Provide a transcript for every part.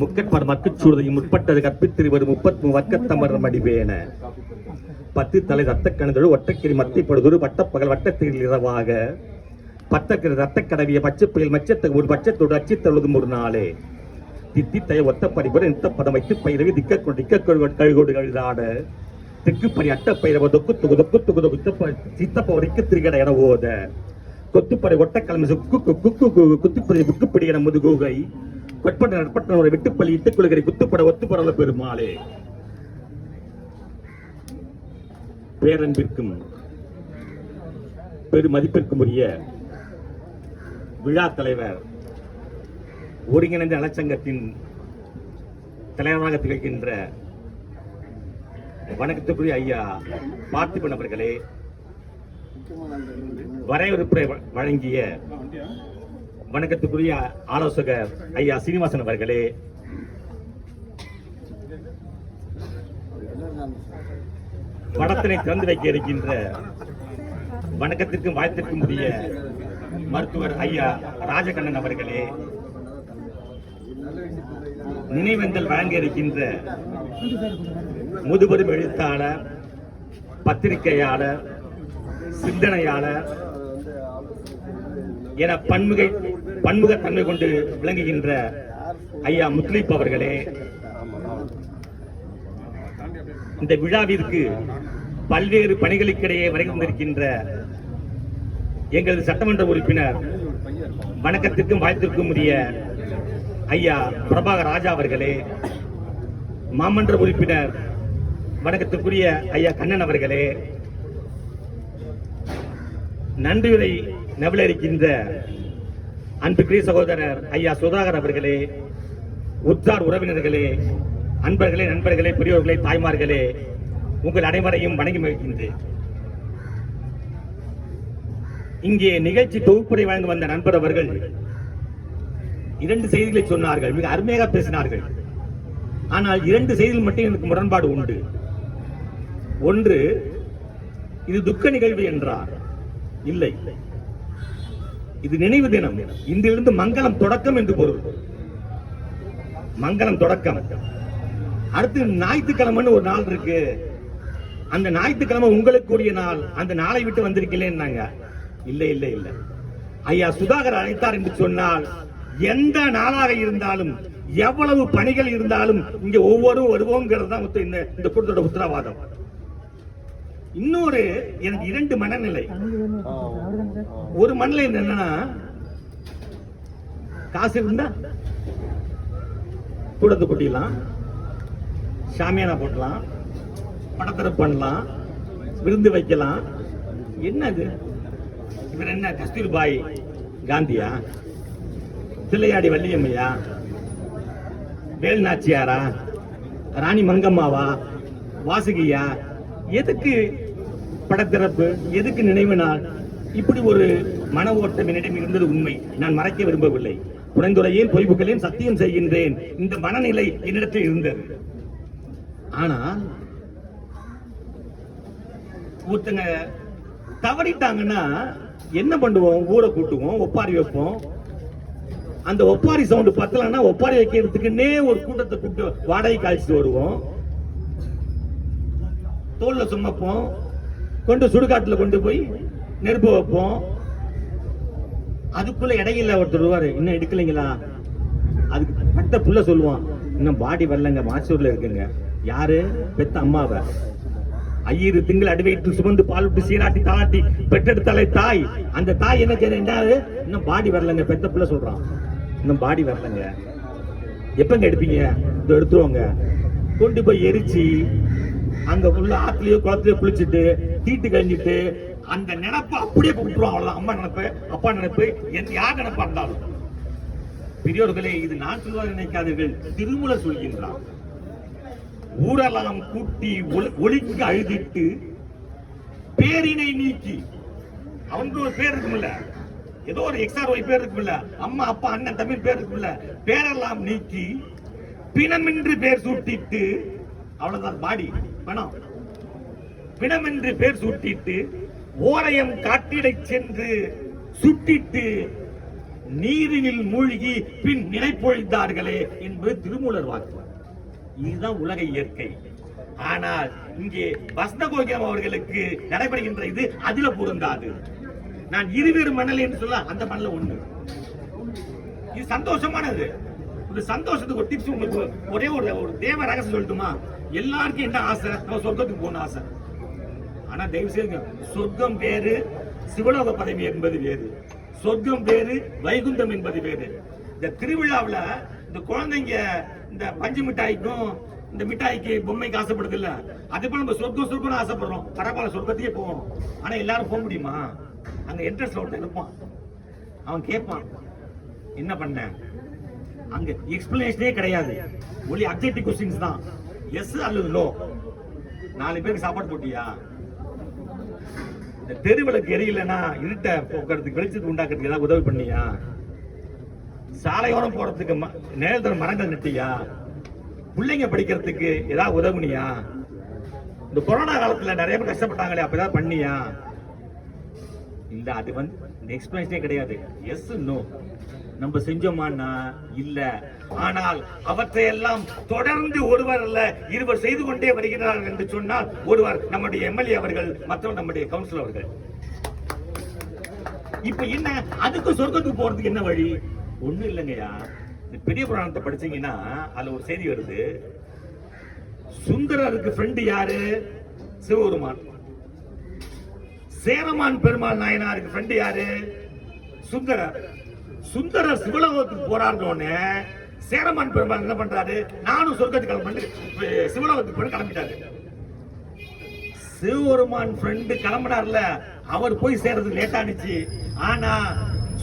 முக்கட்மர் மக்குச்சூரதையும் முற்பட்டது கற்பித்திருவர் முப்பத்து வர்க்கத்தமர் மடிவேன பத்து தலை ரத்த கணந்தொழு ஒட்டக்கிரி மத்திப்படுதொரு வட்டப்பகல் வட்டத்தில் இரவாக. பத்தக்கிற ரத்த கடவிய பச்சைப்பயில் மச்சத்தை ஒரு பட்சத்தோடு அச்சித்தழுதும் ஒரு நாளே. தித்தித்தய ஒத்த பரிபுர நித்த படம் வைத்து பயிரவி திக்க கொண்டு திக்க கழுகோடு கழுதாட. திக்குப்பறி அட்ட பயிரவ தொக்கு தொகு தொக்கு தொகு தொகு சித்தப்ப வரைக்கு திரிகட என ஓத. கொத்துப்படை ஒட்டக்கிழமை குக்கு குக்கு குத்துப்படி புக்குப்படி என முதுகுகை. கொட்பட்ட நட்பட்டனோட விட்டுப்பள்ளி இட்டுக் கொள்கிற குத்துப்பட ஒத்துப்படல பெருமாளே. பேரன்பிற்கும் பெருமதிப்பிற்கும் உரிய விழா தலைவர் ஒருங்கிணைந்த நலச்சங்கத்தின் தலைவராக திகழ்கின்ற வணக்கத்துக்குரிய ஐயா பார்த்திபன் அவர்களே வரையறுப்புரை வழங்கிய வணக்கத்துக்குரிய ஆலோசகர் ஐயா சீனிவாசன் அவர்களே. படத்தினை திறந்து வைக்க இருக்கின்ற வணக்கத்திற்கும் வாழ்த்திற்கும் உரிய மருத்துவர் ஐயா ராஜகண்ணன் அவர்களே. நினைவந்தல் வழங்க இருக்கின்ற முதுபெரும் எழுத்தாளர் பத்திரிகையாளர் சிந்தனையாளர் என பன்முகை பன்முகத்தன்மை கொண்டு விளங்குகின்ற ஐயா முத்லீப் அவர்களே இந்த விழாவிற்கு பல்வேறு பணிகளுக்கிடையே வரைந்திருக்கின்ற எங்களது சட்டமன்ற உறுப்பினர் வணக்கத்திற்கும் வாழ்த்திற்கும் உரிய ஐயா பிரபாகர் ராஜா அவர்களே மாமன்ற உறுப்பினர் வணக்கத்திற்குரிய ஐயா கண்ணன் அவர்களே நன்றியுரை நவிலரிக்கின்ற அன்புக்குரிய சகோதரர் ஐயா சுதாகர் அவர்களே உத்தார் உறவினர்களே அன்பர்களே நண்பர்களே பெரியோர்களே தாய்மார்களே உங்கள் அனைவரையும் வணங்கி மகிழ்கின்றேன். இங்கே நிகழ்ச்சி தொகுப்புரை வழங்க வந்த நண்பர் அவர்கள் இரண்டு செய்திகளை சொன்னார்கள். மிக அருமையாக பேசினார்கள். ஆனால் இரண்டு செய்திகள் மட்டும் எனக்கு முரண்பாடு உண்டு. ஒன்று இது துக்க நிகழ்வு என்றார். இல்லை. இது நினைவு தினம். இன்றிலிருந்து மங்களம் தொடக்கம் என்று பொருள். மங்களம் தொடக்கம். அடுத்து ஞாயிற்றுக்கிழமைன்னு ஒரு நாள் இருக்கு. அந்த ஞாயிற்றுக்கிழமை உங்களுக்குரிய நாள். அந்த நாளை விட்டு வந்திருக்கீங்களேன்னாங்க இல்லை இல்லை இல்ல. ஐயா சுதாகர் அழைத்தார் என்று சொன்னால் எந்த நாளாக இருந்தாலும் எவ்வளவு பணிகள் இருந்தாலும் இங்க ஒவ்வொரு வருவோங்கிறது தான் மொத்தம் இந்த இந்த கூட்டத்தோட உத்தரவாதம். இன்னொரு எனக்கு இரண்டு மனநிலை. ஒரு மனநிலை என்னன்னா காசு இருந்தா கூடத்து கொட்டிடலாம் சாமியானா போட்டலாம் படத்தர பண்ணலாம் விருந்து வைக்கலாம். என்னது? இவர் என்ன கஸ்தூர்பாய் காந்தியா? தில்லையாடி வள்ளியம்மையா? வேல் நாச்சியாரா? ராணி மங்கம்மாவா? வாசுகியா? எதுக்கு படத்திறப்பு எதுக்கு நினைவு நாள்? இப்படி ஒரு மன ஓட்டம் என்னிடம் இருந்தது உண்மை. நான் மறைக்க விரும்பவில்லை. புனைந்துரையேன் பொய்புகளையும் சத்தியம் செய்கின்றேன். இந்த மனநிலை என்னிடத்தில் இருந்தது. ஆனால் ஒருத்தங்க தவறிட்டாங்கன்னா என்ன பண்ணுவோம்? ஊரை கூட்டுவோம் ஒப்பாரி வைப்போம். அந்த ஒப்பாரி சவுண்ட் பத்தலன்னா ஒப்பாரி வைக்கிறதுக்குன்னே ஒரு கூட்டத்தை கூட்டு வாடகை காய்ச்சிட்டு வருவோம். தோல்ல சுமப்போம் கொண்டு சுடுகாட்டுல கொண்டு போய் நெருப்பு வைப்போம். அதுக்குள்ள இடையில ஒருத்தர் வருவாரு. இன்னும் எடுக்கலைங்களா? அதுக்கு பட்ட புள்ள சொல்லுவான். இன்னும் பாடி வரலங்க மாசூர்ல இருக்குங்க. யாரு? பெத்த அம்மாவை. ஐயிரு திங்கள் அடிவைத்து சுமந்து பால் விட்டு சீராட்டி தாளாட்டி பெற்றெடுத்தாலே தாய். அந்த தாய் என்ன செய்ய என்னது இன்னும் பாடி வரலங்க பெத்த புள்ள சொல்றான். இன்னும் பாடி வரலங்க. எப்பங்க எடுப்பீங்க? இதோ எடுத்துருவாங்க. கொண்டு போய் எரிச்சு அங்க உள்ள ஆத்துலயோ குளத்திலயோ குளிச்சுட்டு தீட்டு கழிஞ்சிட்டு அந்த நினைப்பை அப்படியே விட்டுருவோம் அவ்வளவுதான். அம்மா நினைப்பு அப்பா நினைப்பு என் யார் நினைப்பா இருந்தாலும். பெரியோர்களே இது நான் சொல்வதாக நினைக்காதீர்கள். திருமூலர் சொல்கின்றான் ஊரெல்லாம் கூட்டி ஒளி- ஒளிக்கு அழுதிட்டு பேரினை நீக்கி. அவனுக்கு ஒரு பேர் இருக்குமில்ல ஏதோ ஒரு எக்ஸ்ஆர் ஒய் பேர் இருக்குமில்ல அம்மா அப்பா அண்ணன் தமிழ் பேர் இருக்குமில்ல பேரெல்லாம் நீக்கி பிணமின்றி பேர் சூட்டிட்டு அவ்வளவுதான். பாடி. பணம். பிணமென்று பேர் சுட்டிட்டு ஓரையம் காட்டிடை சென்று சுட்டிட்டு நீரினில் மூழ்கி பின் நினைப்பொழிந்தார்களே என்பது திருமூலர் வாக்கு இதுதான் உலக இயற்கை. ஆனால் இங்கே வசந்த அவர்களுக்கு நடைபெறுகின்ற இது அதில பொருந்தாது. நான் இருவேறு மணல் என்று சொல்ல அந்த மணல ஒண்ணு. இது சந்தோஷமானது. ஒரு சந்தோஷத்துக்கு ஒரு டிப்ஸ் உங்களுக்கு ஒரே ஒரு ஒரு தேவ ரகசியம் சொல்லட்டுமா? எல்லாருக்கும் என்ன ஆசை? நம்ம சொர்க்கத்துக்கு போகணும் ஆசை. ஆனா தயவு செய்து சொர்க்கம் வேறு சிவலோக பதவி என்பது வேறு. சொர்க்கம் வேறு வைகுந்தம் என்பது வேறு. இந்த திருவிழாவில் இந்த குழந்தைங்க இந்த பஞ்சு மிட்டாய்க்கும் இந்த மிட்டாய்க்கு பொம்மைக்கு ஆசைப்படுது இல்ல? அதே போல நம்ம சொர்க்கம் சொர்க்கம் ஆசைப்படுறோம். பரவாயில்ல சொர்க்கத்தையே போவோம். ஆனா எல்லாரும் போக முடியுமா? அங்க என்ட்ரன்ஸ்ல ஒருத்தன் இருப்பான் அவன் கேட்பான் என்ன பண்ண? அங்க எக்ஸ்பிளனேஷனே கிடையாது. ஒலி அப்ஜெக்டிவ் கொஸ்டின்ஸ் தான். எஸ் அல்லது நோ நாலு பேருக்கு சாப்பாடு போட்டியா? இந்த தெருவிளக்கு எரியலன்னா இருட்ட போக்குறதுக்கு வெளிச்சத்துக்கு உண்டாக்குறதுக்கு ஏதாவது உதவி பண்ணியா? சாலையோரம் போறதுக்கு ம- மரங்கள் நட்டியா? பிள்ளைங்க படிக்கிறதுக்கு ஏதாவது உதவுனியா? இந்த கொரோனா காலத்துல நிறைய பேர் கஷ்டப்பட்டாங்களே அப்ப ஏதாவது பண்ணியா? இல்ல அது வந்து எக்ஸ்பிளேஷனே கிடையாது. எஸ் நோ நம்ம செஞ்சோமான்னா இல்ல. ஆனால் அவற்றையெல்லாம் தொடர்ந்து ஒருவர் அல்ல இருவர் செய்து கொண்டே வருகிறார்கள் என்று சொன்னால் ஒருவர் நம்முடைய எம்எல்ஏ அவர்கள் மற்றவர் நம்முடைய கவுன்சிலர் அவர்கள். இப்ப என்ன அதுக்கு சொர்க்கத்துக்கு போறதுக்கு என்ன வழி? ஒண்ணு இல்லைங்கய்யா. பெரிய புராணத்தை படிச்சீங்கன்னா அதுல ஒரு செய்தி வருது. சுந்தரருக்கு ஃப்ரெண்டு யாரு? சிவபெருமான். சேரமான் பெருமாள் நாயனாருக்கு ஃப்ரெண்டு யாரு? சுந்தரர். சுந்தரர் சிவலோகத்துக்கு போறாருன்னு சேரமான் பெருமாள் என்ன பண்றாரு? நானும் சொர்க்கத்துக்கு கிளம்பி சிவலோகத்துக்கு போய் கிளம்பிட்டாரு. சிவபெருமான் ஃப்ரெண்டு கிளம்பினார்ல அவர் போய் சேர்றது லேட் ஆனிச்சு. ஆனா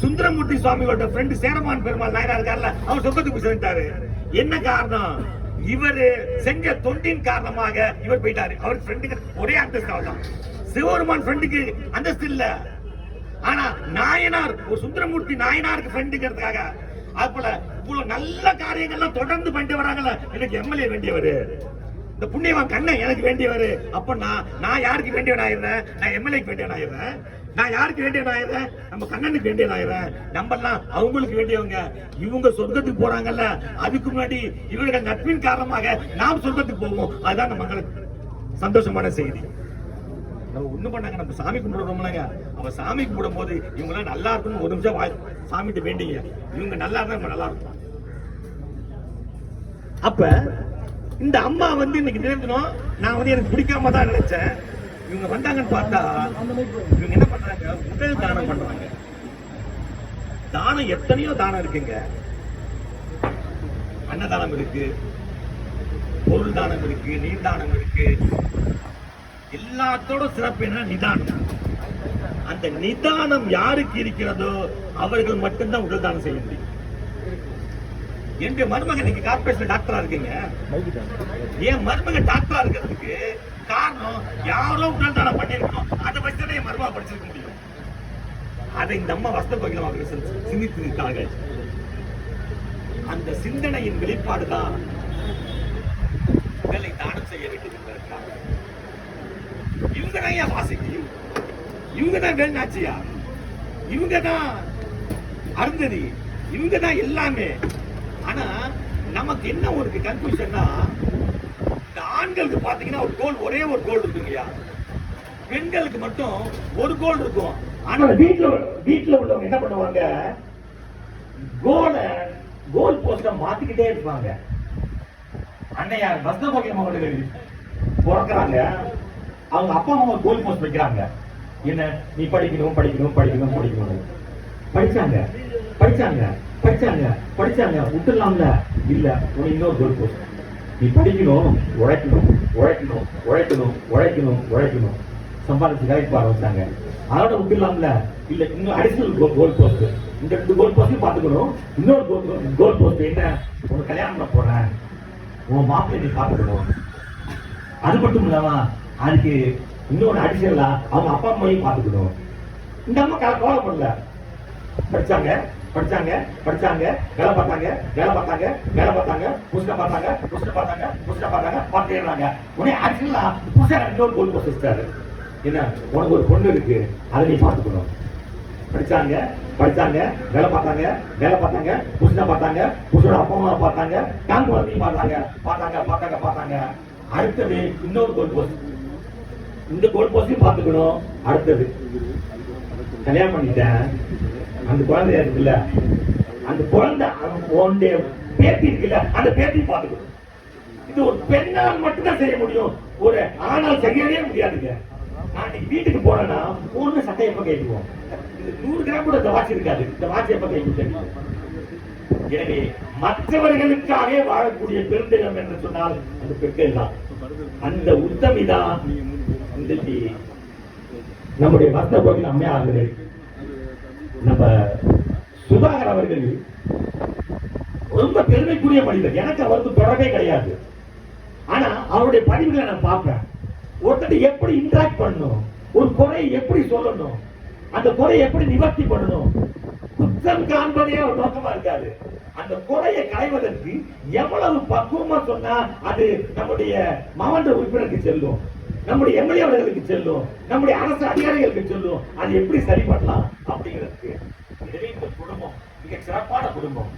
சுந்தரமூர்த்தி சுவாமியோட ஃப்ரெண்டு சேரமான் பெருமாள் நாயனா இருக்கார்ல அவர் சொர்க்கத்துக்கு போய் சேர்ந்துட்டாரு. என்ன காரணம்? இவரு செஞ்ச தொண்டின் காரணமாக இவர் போயிட்டாரு. அவர் ஃப்ரெண்டுக்கு ஒரே அந்தஸ்து அவ்வளவுதான் சிவபெருமான் ஃப்ரெண்டுக்கு அந்தஸ்து இல்ல. ஆனா நாயனார் ஒரு சுந்தரமூர்த்தி நாயனாருக்கு ஃப்ரெண்டுங்கிறதுக்காக அது போல இவ்வளவு நல்ல காரியங்கள்லாம் தொடர்ந்து பண்ணிட்டு வராங்கல்ல எனக்கு எம்எல்ஏ வேண்டியவர். இந்த புண்ணியவன் கண்ணன் எனக்கு வேண்டியவர். அப்ப நான் நான் யாருக்கு வேண்டியவன் ஆயிடுறேன் நான் எம்எல்ஏக்கு வேண்டியவன் ஆயிடுறேன் நான் யாருக்கு வேண்டியவன் ஆயிடுறேன் நம்ம கண்ணனுக்கு வேண்டியவன் ஆயிடுறேன் நம்ம அவங்களுக்கு வேண்டியவங்க. இவங்க சொர்க்கத்துக்கு போறாங்கல்ல அதுக்கு முன்னாடி இவர்கள் நட்பின் காரணமாக நாம் சொர்க்கத்துக்கு போவோம். அதுதான் நம்ம மக்களுக்கு சந்தோஷமான செய்தி. நம்ம ஒன்றும் பண்ணாங்க நம்ம சாமி கும்பிடுறோம்லங்க அவ சாமி கும்பிடும் போது இவங்க நல்லா இருக்கணும் ஒரு நிமிஷம் வாய் சாமிகிட்ட வேண்டிங்க. இவங்க நல்லா இருந்தா நம்ம நல்லா இருக்கும் அப்ப இந்த அம்மா வந்து இன்னைக்கு நிறுத்தணும் நான் வந்து எனக்கு பிடிக்காம தான் நினைச்சேன். இவங்க வந்தாங்கன்னு பார்த்தா இவங்க என்ன பண்றாங்க? உடல் தானம் பண்றாங்க. தானம் எத்தனையோ தானம் இருக்குங்க. அன்னதானம் இருக்கு. பொருள் தானம் இருக்கு நீர் தானம் இருக்கு. எல்லாத்தோட சிறப்பு என்ன நிதானம். அந்த நிதானம் யாருக்கு இருக்கிறதோ அவர்கள் மட்டும்தான் உடல் தானம் செய்ய முடியும். எங்க மருமகன் நீங்க கார்பரேஷன் டாக்டரா இருக்கீங்க? என் மருமகன் டாக்டரா இருக்கிறதுக்கு காரணம் யாரோ உடல் தானம் பண்ணிருக்கோம் அதை வச்சுதான் என் மருமக படிச்சிருக்க முடியும். அதை இந்த அம்மா வசந்த கோகிலம் அவர்கள் சிந்தித்திருக்காங்க அந்த சிந்தனையின் வெளிப்பாடுதான் உடலை தானம் செய்ய வேண்டும் என்பதற்காக. இவங்க தான் ஏன் வாசிக்கு இவங்க தான் வேல்நாச்சியா இவங்க தான் அருந்ததி. இவங்க தான் எல்லாமே. ஆனா நமக்கு என்ன ஒரு கன்ஃபியூஷன்னா இந்த ஆண்களுக்கு பாத்தீங்கன்னா ஒரு கோல் ஒரே ஒரு கோல் இருக்குங்கய்யா. பெண்களுக்கு மட்டும் ஒரு கோல் இருக்கும். ஆனா வீட்டுல வீட்டுல உள்ளவங்க என்ன பண்ணுவாங்க? கோல கோல் போஸ்ட மாத்திக்கிட்டே இருப்பாங்க. அன்னையா பஸ்தபோக்கியம் அவர்கள் பிறக்கிறாங்க. அவங்க அப்பா அம்மா கோல் போஸ்ட் வைக்கிறாங்க. என்ன? நீ படிக்கணும் படிக்கணும் படிக்கணும் படிக்கணும். படிச்சாங்க. படிச்சாங்க. படிச்சாங்க. படிச்சாங்க. விட்டுலாம்ல இல்ல. உனக்கு இன்னொரு கோல் போஸ்ட் நீ படிக்கணும் உழைக்கணும் உழைக்கணும் உழைக்கணும் உழைக்கணும் உழைக்கணும். சம்பாதிச்சு வேலைக்கு பாட வச்சாங்க அதோட விட்டுலாம்ல இல்ல இன்னும் அடிஷனல் கோல் போஸ்ட் இந்த ரெண்டு கோல் போஸ்டையும் பார்த்துக்கணும். இன்னொரு கோல் கோல் போஸ்ட் என்ன? உனக்கு கல்யாணம் பண்ண போறேன். உன் மாப்பிள்ளை நீ பார்த்துக்கணும். அது மட்டும் இல்லாம அதுக்கு இன்னொன்று அடிஷனலா அவங்க அப்பா அம்மாவையும் பார்த்துக்கணும். இந்த அம்மா கவ- பண்ணல. படிச்சாங்க படிச்சாங்க படிச்சாங்க வேலை பார்த்தாங்க வேலை பார்த்தாங்க வேலை பார்த்தாங்க புஸ்தகம் பார்த்தாங்க புஸ்தகம் பார்த்தாங்க புஸ்தகம் பார்த்தாங்க பார்த்துறாங்க உடனே அடிஷனலா புதுசா இன்னொரு கோல் போஸ்ட் என்ன? உனக்கு ஒரு பொண்ணு இருக்கு அதை நீ பார்த்துக்கணும். படிச்சாங்க படிச்சாங்க வேலை பார்த்தாங்க வேலை பார்த்தாங்க புருஷனை பார்த்தாங்க புஷோட அப்பா அம்மா பார்த்தாங்க தான் குழந்தையும் பார்த்தாங்க பார்த்தாங்க பார்த்தாங்க பார்த்தாங்க. அடுத்தது இன்னொரு கோல் போஸ்ட் இந்த கோல் போஸ்டையும் பார்த்துக்கணும். அடுத்தது. கல்யாணம் பண்ணிட்டேன். அந்த குழந்தை இருக்குல்ல அந்த குழந்தை உன்னுடைய பேத்தி இருக்குல்ல அந்த பேத்தி பார்த்துக்கணும். இது ஒரு பெண்ணால் மட்டும்தான் செய்ய முடியும். ஒரு ஆணால் செய்யவே முடியாதுங்க. நான் வீட்டுக்கு போனேன்னா ஒண்ணு சட்டை எப்ப கேட்டுவோம் நூறு கிராம் கூட இந்த வாட்ச் இருக்காது. இந்த வாட்ச் எப்ப கை எனவே மற்றவர்களுக்காக வாழக்கூடிய பெருந்தினம் என்று சொன்னால் அந்த பெண்கள் தான். அந்த உத்தமி தான் இன்றைக்கு நம்முடைய வந்த கோவில் அம்மையார்கள் நம்ம சுதாகர் அவர்கள் ரொம்ப பெருமைக்குரிய மனிதர். எனக்கு அவருக்கு தொடர்பே கிடையாது. ஆனா அவருடைய பதிவுகளை நான் பார்ப்பேன். ஒருத்தர் எப்படி இன்ட்ராக்ட் பண்ணணும் ஒரு குறையை எப்படி சொல்லணும் அந்த குறையை எப்படி நிவர்த்தி பண்ணணும் குற்றம் காண்பதே ஒரு நோக்கமா இருக்காது அந்த குறையை களைவதற்கு எவ்வளவு பக்குவமா சொன்னா அது நம்முடைய மாவட்ட உறுப்பினருக்கு செல்லும். நம்முடைய எம்எல்ஏ அவர்களுக்கு செல்லும் நம்முடைய அரசு அதிகாரிகளுக்கு செல்லும் அது எப்படி சரி பண்ணலாம் அப்படிங்கிறதுக்கு. எனவே இந்த குடும்பம் மிக சிறப்பான குடும்பம்.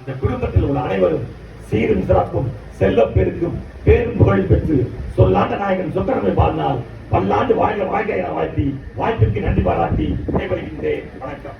இந்த குடும்பத்தில் உள்ள அனைவரும் சீரும் சிறப்பும் செல்ல பெருக்கும் பேரும் புகழ் பெற்று சொல்லாண்ட நாயகன் சொக்கரமை பாடினால் பல்லாண்டு வாழ்க வாழ்க்கை என வாழ்த்தி வாய்ப்பிற்கு நன்றி பாராட்டி விடைபெறுகின்றேன். வணக்கம்.